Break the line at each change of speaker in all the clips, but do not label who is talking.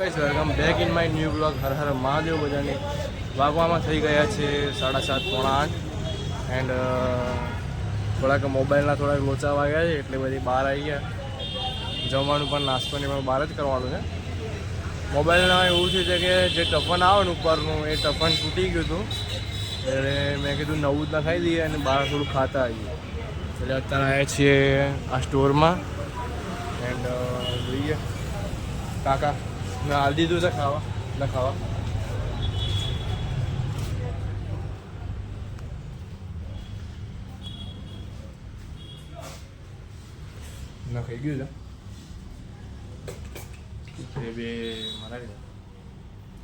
Guys welcome back in my new blog Har Har Mahadev બધાને. વાગવામાં થઈ ગયા છે સાડા સાત, પોણા આઠ. એન્ડ થોડાક મોબાઈલના થોડાક લોચા વાગ્યા છે, એટલે બધી બહાર આવી ગયા. જમવાનું પણ, નાસ્તો ને પણ બહાર જ કરવાનું છે. મોબાઈલમાં એવું થયું છે કે, જે ટફન આવે ને ઉપરનું, એ ટફન તૂટી ગયું હતું. એટલે મેં કીધું નવું જ નખાઈ દઈએ અને બહાર થોડું ખાતા આવીએ. એટલે અત્યારે આવ્યા છીએ આ સ્ટોરમાં. એન્ડ જોઈએ. કાકા મેં હાલ દીધું છે ખાવા ન ખાવા ન ખાઈ ગયું છે. એ બે મારા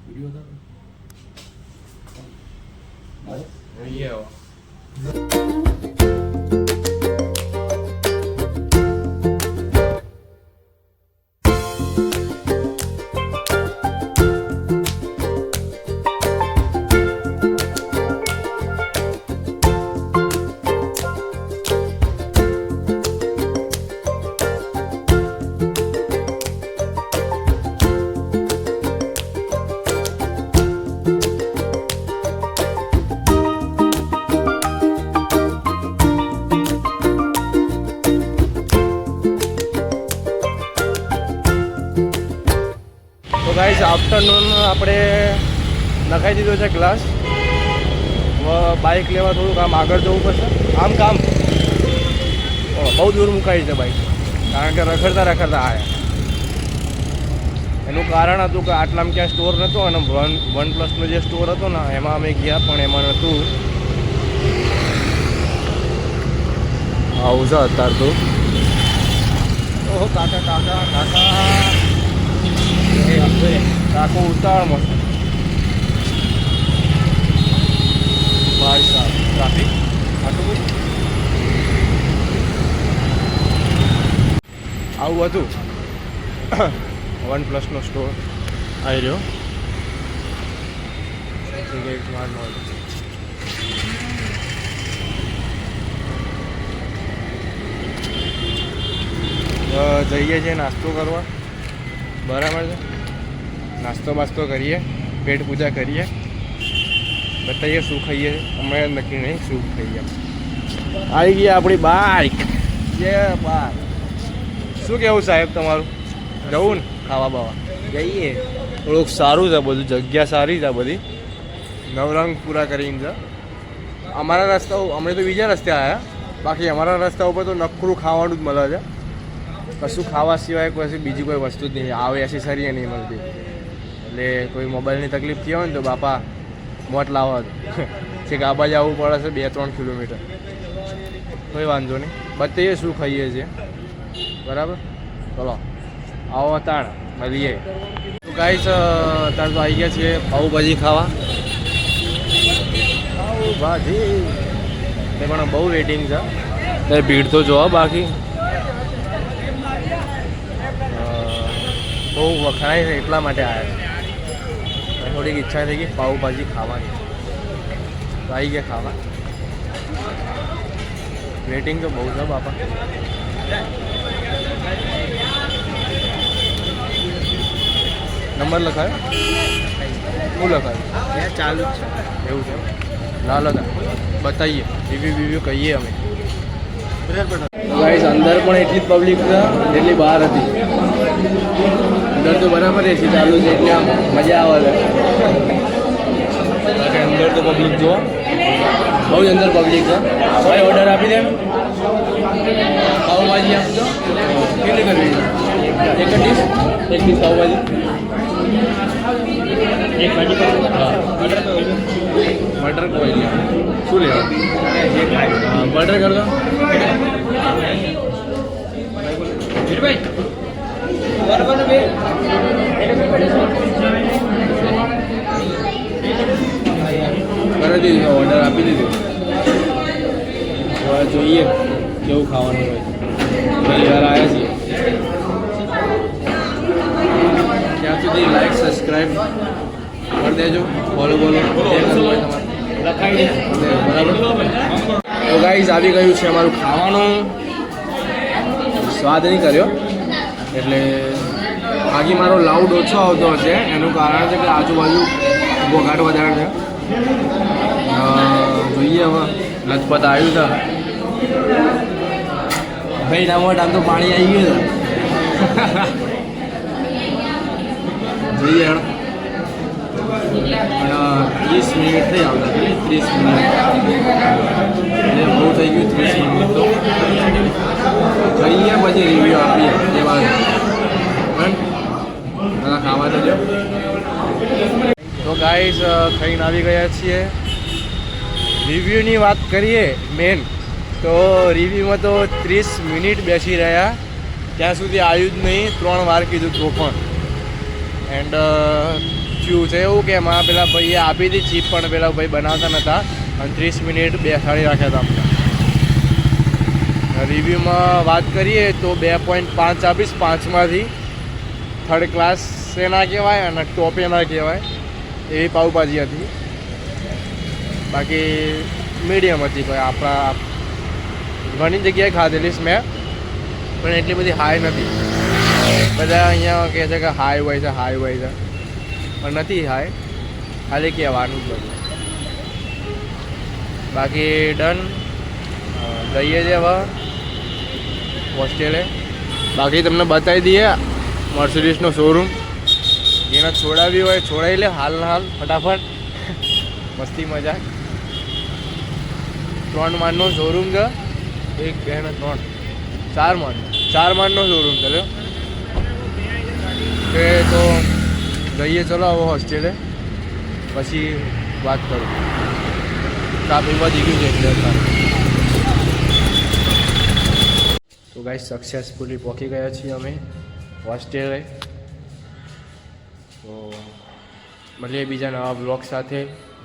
વીડિયો જોઈએ હવે આફ્ટરનૂન આપણે નખાઈ દીધો છે ગ્લાસ બાઇક લેવા થોડુંક આમ આગળ જવું પડશે. આમ કામ. બહુ દૂર મુકાઈ છે બાઇક કારણ કે રખડતા રખડતા આવ્યા એનું કારણ હતું કે આટલામાં ક્યાં સ્ટોર નહોતો અને વન વન પ્લસનો જે સ્ટોર હતો ને, એમાં અમે ગયા પણ એમાં નહોતું. આવું છે અત્યાર તો. ઓહો, કાકા કાકા કાકા. કાકો ઉતાવળમાં છે. ભાઈ સાહેબ ટ્રાફિક? આટલું બધું? આવું હતું. વન પ્લસનો સ્ટોર. આવી રહ્યો. તો જઈએ છીએ નાસ્તો કરવા. બરાબર છે? નાસ્તો બાસ્તો કરીએ પેટ પૂજા કરીએ. બતાવીએ શું ખાઈએ અમે નક્કી નહીં શું ખાઈએ. આવી ગઈ આપણી બાઇક જે બાઇક શું કેવું સાહેબ તમારું? જવું ને? ખાવા બાવા. જઈએ. થોડુંક સારું છે બધું જગ્યા સારી છે બધી. નવરંગ પૂરા કરીને છે અમારા રસ્તા અમે તો બીજા રસ્તે આવ્યા બાકી અમારા રસ્તા ઉપર તો નકરું ખાવાનું જ મળે છે. કશું ખાવા સિવાય કોઈ બીજી કોઈ વસ્તુ જ નહીં. આવે એસેસરી નહીં મળતી. એટલે કોઈ મોબાઈલની તકલીફ થઈ હોય ને તો બાપા મોટ લાવવા છે આબા જવું પડે છે બે ત્રણ કિલોમીટર. કોઈ વાંધો નહીં. બતાવીએ શું ખાઈએ છીએ બરાબર? ચલો. આવો તાણ. મળીએ. તો ગાઈસ અત્યારે તો આવી ગયા છીએ પાઉભાજી ખાવા. પાઉભાજી? તે પણ બહુ વેટિંગ છે. તે ભીડ તો જોવા બાકી. બહુ વખણાય છે એટલા માટે આવ્યા થોડીક ઈચ્છા થઈ ગઈ પાઉભાજી ખાવાની. તો આવી ગયા ખાવા. વેટિંગ તો બહુ છે બાપા. નંબર લખાયો? શું લખાયો?
ચાલુ જ છે.
એવું છે? ના લખાય બતાવીએ રિવ્યુ રિવ્યુ કહીએ અમે. ગાઈસ અંદર પણ એટલી જ પબ્લિક છે જેટલી બહાર હતી. અંદર તો બરાબર એસી ચાલુ છે એટલે આમ મજા આવે. છે બાકી અંદર તો પબ્લિક જુઓ. બહુ જ અંદર પબ્લિક છે. ભાઈ ઓર્ડર આપી દે. પાઉભાજી આપજો. કેટલી કરવી એક ડીશ એક ડીશ પાઉભાજી.
એક ભાજી
હા. મટર કોઈ શું લેવા? બટર કર. દો કરી દીધું ઓર્ડર આપી દીધું. હવે જોઈએ કેવું ખાવાનું હોય. પહેલી વાર આવ્યા છીએ. ત્યાં સુધી લાઈક સબસ્ક્રાઈબ કરી દેજો. ફોલો બોલો બરાબર? તો ગાઈઝ આવી ગયું છે અમારું ખાવાનું. સ્વાદ નહીં કર્યો. એટલે બાકી મારો લાઉડ ઓછો આવતો હશે. એનું કારણ છે કે આજુબાજુ ઘોઘાટ વધારે છે. જોઈએ હવે. લજપત આવ્યું છે. ભાઈ, ના મોટ આમ તો પાણી આવી ગયું જોઈએ ત્રીસ મિનિટ થઈ આવતા ત્રીસ મિનિટ. બહુ થઈ ગયું ત્રીસ મિનિટ તો. જઈએ પછી રિવ્યૂ આપીએ. એ વાત. ખાવા તો તો ગાઈઝ ખાઈને આવી ગયા છીએ. રિવ્યૂની વાત કરીએ મેન, તો રિવ્યૂમાં તો ત્રીસ મિનિટ બેસી રહ્યા. ત્યાં સુધી આવ્યું જ નહીં, ત્રણ વાર કીધું તો પણ. એન્ડ થયું છે એવું કે એમાં પેલા ભાઈએ આપી હતી ચીપ, પણ પેલા ભાઈ બનાવતા નહોતા અને ત્રીસ મિનિટ બેસાડી રાખ્યા હતા અમને. રિવ્યૂમાં વાત કરીએ તો બે પોઈન્ટ પાંચ આપીશ, પાંચમાંથી. થર્ડ ક્લાસ એના કહેવાય અને ટોપ એના કહેવાય. એવી પાઉભાજી હતી. બાકી મીડિયમ હતી કોઈ આપણા ઘણી જગ્યાએ ખાધેલી છે મેં પણ એટલી બધી હાઈ નથી. બધા અહીંયા કહે છે કે હાઈ હોય છે હાઈ હોય છે. પણ નથી હાઈ ખાલી કહેવાનું જ બધું બાકી ડન જઈએ છે હવે હોસ્ટેલે બાકી તમને બતાવી દઈએ મર્સિડીસનો શોરૂમ જેને છોડાવી હોય, છોડાવી લે હાલ હાલ, ફટાફટ. મસ્તી મજાક. ત્રણ માળનો શોરૂમ છે. એક, બે ને ત્રણ. ચાર માળનો. ચાર માળનો શોરૂમ છે એ તો જઈએ, ચલો હવે હોસ્ટેલે પછી વાત કરું. પીવા દીધું છે એટલે. તો ગાઈ સક્સેસફુલી પહોંચી ગયા છીએ અમે હોસ્ટેલે તો મળીએ બીજા નવા બ્લોગ સાથે,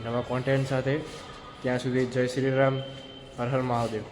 નવા કોન્ટેન્ટ સાથે. ત્યાં સુધી જય શ્રી રામ હર હર મહાદેવ.